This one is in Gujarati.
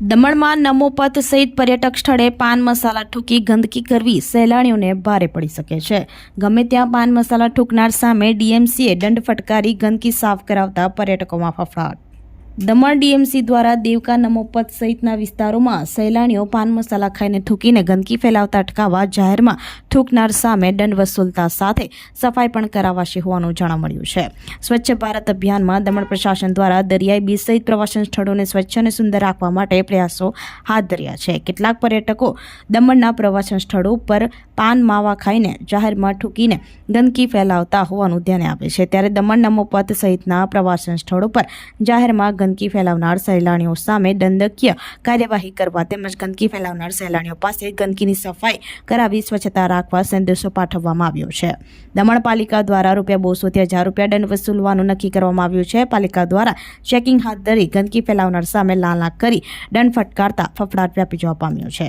દમણમાં નમોપત સહિત પર્યટક સ્થળે પાન મસાલા ઠૂકી ગંદકી કરવી સહેલાણીઓને ભારે પડી શકે છે. ગમે ત્યાં પાન મસાલા ઠૂકનાર સામે ડીએમસીએ દંડ ફટકારી ગંદકી સાફ કરાવતા પર્યટકોમાં ફફડાટ. દમણ ડીએમસી દ્વારા દેવકા નમોપત સહિતના વિસ્તારોમાં સહેલાણીઓ પાન મસાલા ખાઈને થૂકીને ગંદકી ફેલાવતા અટકાવવા જાહેરમાં થૂકનાર સામે દંડ વસૂલતા સાથે સફાઈ પણ કરાવાશે હોવાનું જાણવા મળ્યું છે. સ્વચ્છ ભારત અભિયાનમાં દમણ પ્રશાસન દ્વારા દરિયાઈ બીચ સહિત પ્રવાસન સ્થળોને સ્વચ્છ અને સુંદર રાખવા માટે પ્રયાસો હાથ ધર્યા છે. કેટલાક પર્યટકો દમણના પ્રવાસન સ્થળો પર પાન માવા ખાઈને જાહેરમાં ઠૂકીને ગંદકી ફેલાવતા હોવાનું ધ્યાને આવે છે. ત્યારે દમણ નમોપત સહિતના પ્રવાસન સ્થળો પર જાહેરમાં ગંદકી ફેલાવનાર સહેલાણીઓ સામે દંડકીય કાર્યવાહી કરવા તેમજ ગંદકી ફેલાવનાર સહેલાણીઓ પાસે ગંદકીની સફાઈ કરાવી સ્વચ્છતા રાખવા સંદેશો પાઠવવામાં આવ્યો છે. દમણ પાલિકા દ્વારા રૂપિયા બસોથી હજાર રૂપિયા દંડ વસૂલવાનું નક્કી કરવામાં આવ્યું છે. પાલિકા દ્વારા ચેકિંગ હાથ ધરી ગંદકી ફેલાવનાર સામે લાલાક કરી દંડ ફટકારતા ફફડાટ વ્યાપી જવા પામ્યો છે.